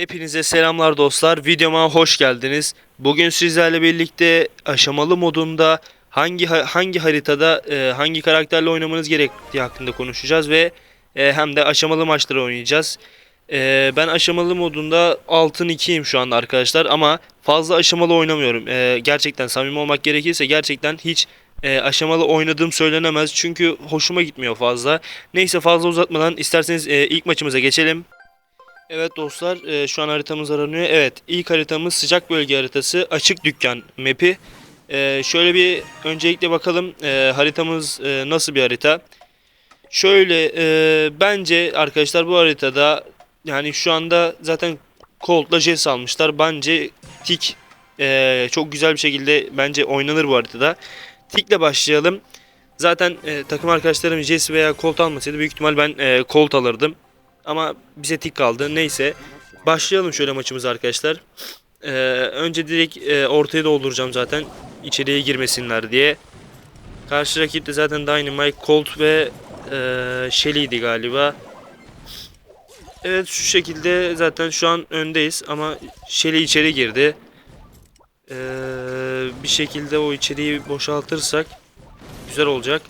Hepinize selamlar dostlar. Videoma hoş geldiniz. Bugün sizlerle birlikte aşamalı modunda hangi ha- hangi haritada e, hangi karakterle oynamanız gerektiği hakkında konuşacağız ve e, hem de aşamalı maçları oynayacağız. E, ben aşamalı modunda altın 2'yim şu anda arkadaşlar ama fazla aşamalı oynamıyorum. Gerçekten samimi olmak gerekirse gerçekten hiç aşamalı oynadığım söylenemez çünkü hoşuma gitmiyor fazla. Neyse fazla uzatmadan isterseniz ilk maçımıza geçelim. Evet dostlar e, şu an haritamız aranıyor. Evet ilk haritamız sıcak bölge haritası açık dükkan map'i. E, şöyle bir öncelikle bakalım e, haritamız nasıl bir harita. Şöyle bence arkadaşlar bu haritada yani şu anda zaten Colt'la Jess almışlar. Bence Tik çok güzel bir şekilde bence oynanır bu haritada. Tik'le başlayalım. Zaten e, takım arkadaşlarım Jess veya Colt almasaydı büyük ihtimal ben e, Colt alırdım. Ama bize tik kaldı. Neyse. Başlayalım şöyle maçımıza arkadaşlar. Ee, önce direkt e, ortaya dolduracağım zaten. içeriye girmesinler diye. Karşı rakip de zaten Dynamite, Colt ve e, Shelly'di galiba. Evet şu şekilde zaten şu an öndeyiz ama Shelly içeri girdi. Ee, bir şekilde o içeriği boşaltırsak güzel olacak.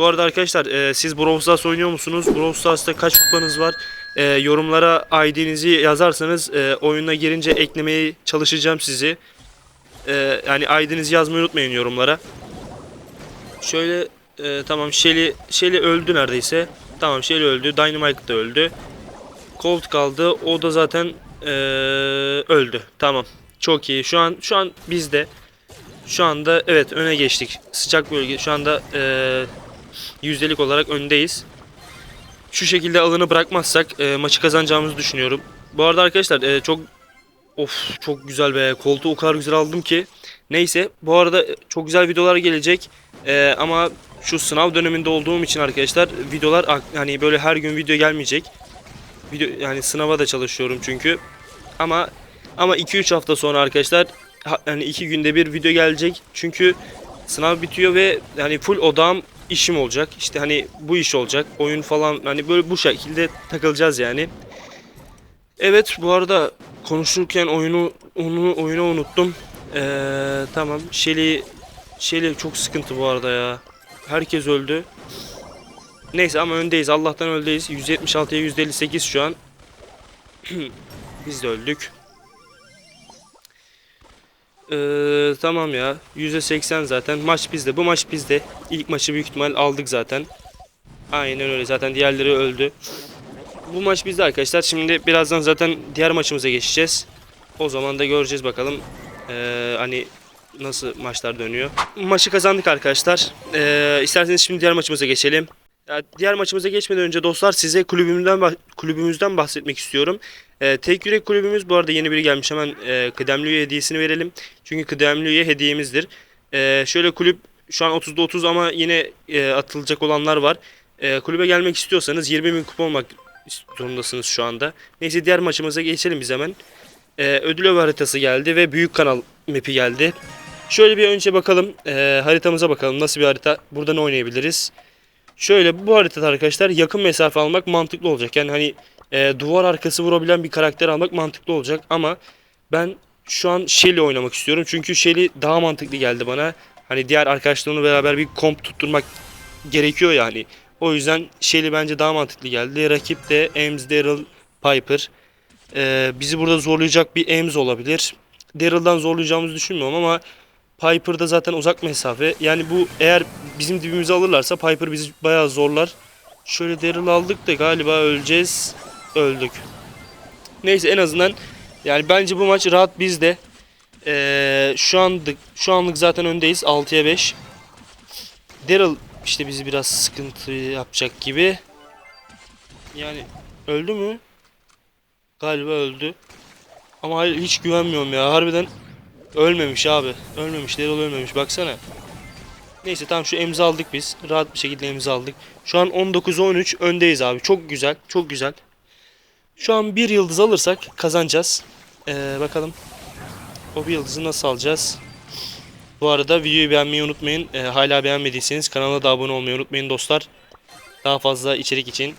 Bu arada arkadaşlar e, siz Brawl Stars oynuyor musunuz? Brawl Stars'ta kaç kupanız var? E, yorumlara ID'nizi yazarsanız e, oyuna girince eklemeye çalışacağım sizi. E, yani ID'nizi yazmayı unutmayın yorumlara. Şöyle e, tamam Shelly, Shelly öldü neredeyse. Tamam Shelly öldü. Dynamite de öldü. Colt kaldı. O da zaten e, öldü. Tamam. Çok iyi. Şu an şu an bizde. Şu anda evet öne geçtik. Sıcak bölge. Şu anda e, yüzdelik olarak öndeyiz. Şu şekilde alanı bırakmazsak e, maçı kazanacağımızı düşünüyorum. Bu arada arkadaşlar e, çok of çok güzel be koltuğu o kadar güzel aldım ki. Neyse bu arada e, çok güzel videolar gelecek. E, ama şu sınav döneminde olduğum için arkadaşlar videolar hani böyle her gün video gelmeyecek. Video yani sınava da çalışıyorum çünkü. Ama ama 2-3 hafta sonra arkadaşlar yani 2 günde bir video gelecek. Çünkü sınav bitiyor ve yani full odağım işim olacak. İşte hani bu iş olacak. Oyun falan hani böyle bu şekilde takılacağız yani. Evet bu arada konuşurken oyunu onu oyunu unuttum. Ee, tamam Shelly Shelly çok sıkıntı bu arada ya. Herkes öldü. Neyse ama öndeyiz. Allah'tan öndeyiz. 176'ya 158 şu an. Biz de öldük. Ee, tamam ya. %80 zaten. Maç bizde. Bu maç bizde. İlk maçı büyük ihtimal aldık zaten. Aynen öyle. Zaten diğerleri öldü. Bu maç bizde arkadaşlar. Şimdi birazdan zaten diğer maçımıza geçeceğiz. O zaman da göreceğiz bakalım. Ee, hani nasıl maçlar dönüyor. Maçı kazandık arkadaşlar. Ee, isterseniz şimdi diğer maçımıza geçelim. Ya, diğer maçımıza geçmeden önce dostlar size kulübümüzden bah- kulübümüzden bahsetmek istiyorum. Ee, tek yürek kulübümüz bu arada yeni biri gelmiş hemen e, kıdemli üye hediyesini verelim. Çünkü kıdemli üye hediyemizdir. Ee, şöyle kulüp şu an 30'da 30 ama yine e, atılacak olanlar var. E, kulübe gelmek istiyorsanız 20 bin kupa olmak zorundasınız şu anda. Neyse diğer maçımıza geçelim biz hemen. E, ödül avı haritası geldi ve büyük kanal map'i geldi. Şöyle bir önce bakalım e, haritamıza bakalım nasıl bir harita. Burada ne oynayabiliriz? Şöyle bu haritada arkadaşlar yakın mesafe almak mantıklı olacak. Yani hani e, duvar arkası vurabilen bir karakter almak mantıklı olacak ama ben şu an Shelly oynamak istiyorum. Çünkü Shelly daha mantıklı geldi bana. Hani diğer arkadaşlarımla beraber bir komp tutturmak gerekiyor yani. O yüzden Shelly bence daha mantıklı geldi. Rakip de Ems, Daryl, Piper. E, bizi burada zorlayacak bir Ems olabilir. Daryl'dan zorlayacağımızı düşünmüyorum ama Piper'da zaten uzak mesafe. Yani bu eğer bizim dibimize alırlarsa Piper bizi bayağı zorlar. Şöyle Daryl aldık da galiba öleceğiz. Öldük. Neyse en azından yani bence bu maç rahat bizde. Ee, şu anlık şu anlık zaten öndeyiz 6'ya 5. Daryl işte bizi biraz sıkıntı yapacak gibi. Yani öldü mü? Galiba öldü. Ama hiç güvenmiyorum ya. Harbiden Ölmemiş abi. Ölmemiş. Daryl ölmemiş. Baksana. Neyse tamam şu emzi aldık biz. Rahat bir şekilde emzi aldık. Şu an 19'a 13 öndeyiz abi. Çok güzel. Çok güzel. Şu an bir yıldız alırsak kazanacağız. Ee, bakalım. O bir yıldızı nasıl alacağız? Bu arada videoyu beğenmeyi unutmayın. Ee, hala beğenmediyseniz kanala da abone olmayı unutmayın dostlar. Daha fazla içerik için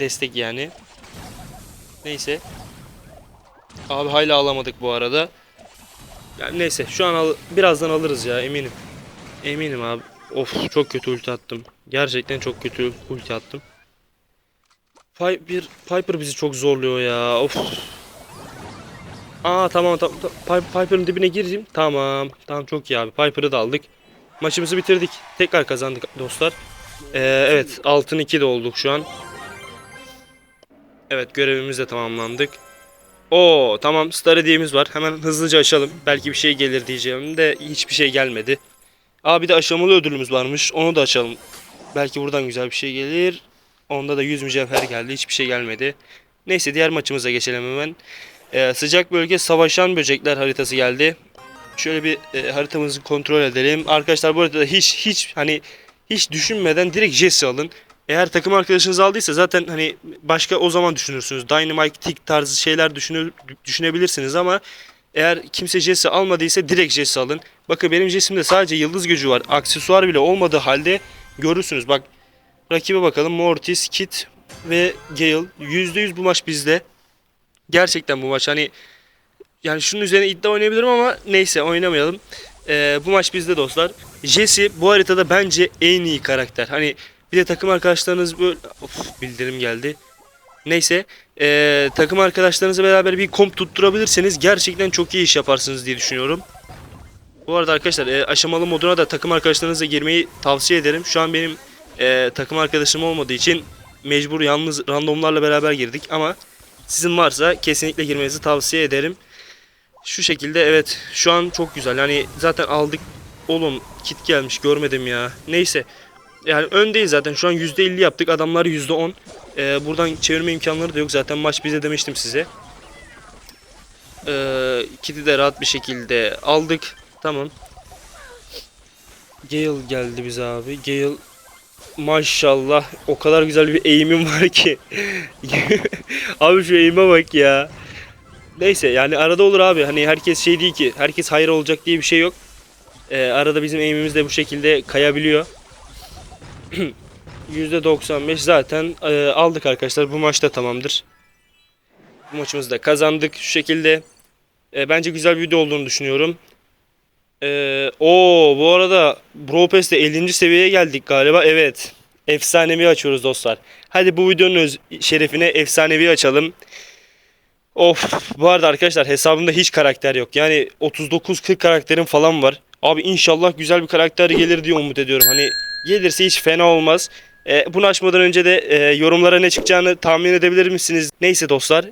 destek yani. Neyse. Abi hala alamadık bu arada. Yani neyse şu an al- birazdan alırız ya eminim. Eminim abi. Of çok kötü ulti attım. Gerçekten çok kötü ulti attım. Piper, Piper bizi çok zorluyor ya. Of. Aa tamam tamam. tamam. Pi- Piper'ın dibine gireyim. Tamam. Tamam çok iyi abi. Piper'ı da aldık. Maçımızı bitirdik. Tekrar kazandık dostlar. Ee, evet altın 2 de olduk şu an. Evet görevimiz de tamamlandık. Oo tamam star hediyemiz var. Hemen hızlıca açalım. Belki bir şey gelir diyeceğim de hiçbir şey gelmedi. Aa bir de aşamalı ödülümüz varmış. Onu da açalım. Belki buradan güzel bir şey gelir. Onda da 100 mücevher geldi. Hiçbir şey gelmedi. Neyse diğer maçımıza geçelim hemen. Ee, sıcak bölge savaşan böcekler haritası geldi. Şöyle bir e, haritamızı kontrol edelim. Arkadaşlar bu arada hiç hiç hani hiç düşünmeden direkt Jesse alın. Eğer takım arkadaşınız aldıysa zaten hani başka o zaman düşünürsünüz. Dynamite, Tick tarzı şeyler düşünür, düşünebilirsiniz ama eğer kimse Jesse almadıysa direkt Jesse alın. Bakın benim Jesse'imde sadece yıldız gücü var. Aksesuar bile olmadığı halde görürsünüz. Bak rakibe bakalım. Mortis, Kit ve Gale. %100 bu maç bizde. Gerçekten bu maç hani yani şunun üzerine iddia oynayabilirim ama neyse oynamayalım. Ee, bu maç bizde dostlar. Jesse bu haritada bence en iyi karakter. Hani bir de takım arkadaşlarınız böyle... Of bildirim geldi. Neyse ee, takım arkadaşlarınızla beraber bir komp tutturabilirseniz gerçekten çok iyi iş yaparsınız diye düşünüyorum. Bu arada arkadaşlar e, aşamalı moduna da takım arkadaşlarınızla girmeyi tavsiye ederim. Şu an benim e, takım arkadaşım olmadığı için mecbur yalnız randomlarla beraber girdik ama sizin varsa kesinlikle girmenizi tavsiye ederim. Şu şekilde evet şu an çok güzel. Yani zaten aldık. Oğlum kit gelmiş görmedim ya. Neyse. Yani öndeyiz zaten. Şu an %50 yaptık. Adamlar %10. Ee, buradan çevirme imkanları da yok. Zaten maç bize demiştim size. Ee, kit'i de rahat bir şekilde aldık. Tamam. Gale geldi bize abi. Gale maşallah o kadar güzel bir eğimim var ki. abi şu eğime bak ya. Neyse yani arada olur abi. Hani herkes şey değil ki. Herkes hayır olacak diye bir şey yok. Ee, arada bizim eğimimiz de bu şekilde kayabiliyor. %95 zaten e, aldık arkadaşlar. Bu maçta tamamdır. Bu maçımızı da kazandık şu şekilde. E, bence güzel bir video olduğunu düşünüyorum. Ee, o bu arada Pass'te 50. seviyeye geldik galiba. Evet. Efsanevi açıyoruz dostlar. Hadi bu videonun şerefine efsanevi açalım. Of bu arada arkadaşlar hesabımda hiç karakter yok. Yani 39-40 karakterim falan var. Abi inşallah güzel bir karakter gelir diye umut ediyorum. Hani gelirse hiç fena olmaz. Ee, bunu açmadan önce de e, yorumlara ne çıkacağını tahmin edebilir misiniz? Neyse dostlar.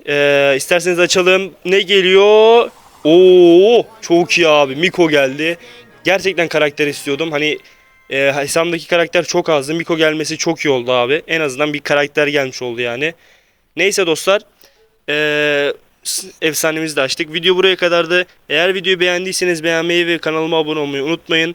E, isterseniz açalım. Ne geliyor? Oo çok iyi abi. Miko geldi. Gerçekten karakter istiyordum. Hani e, hesabımdaki karakter çok azdı. Miko gelmesi çok iyi oldu abi. En azından bir karakter gelmiş oldu yani. Neyse dostlar. S- efsanemizi de açtık. Video buraya kadardı. Eğer videoyu beğendiyseniz beğenmeyi ve kanalıma abone olmayı unutmayın.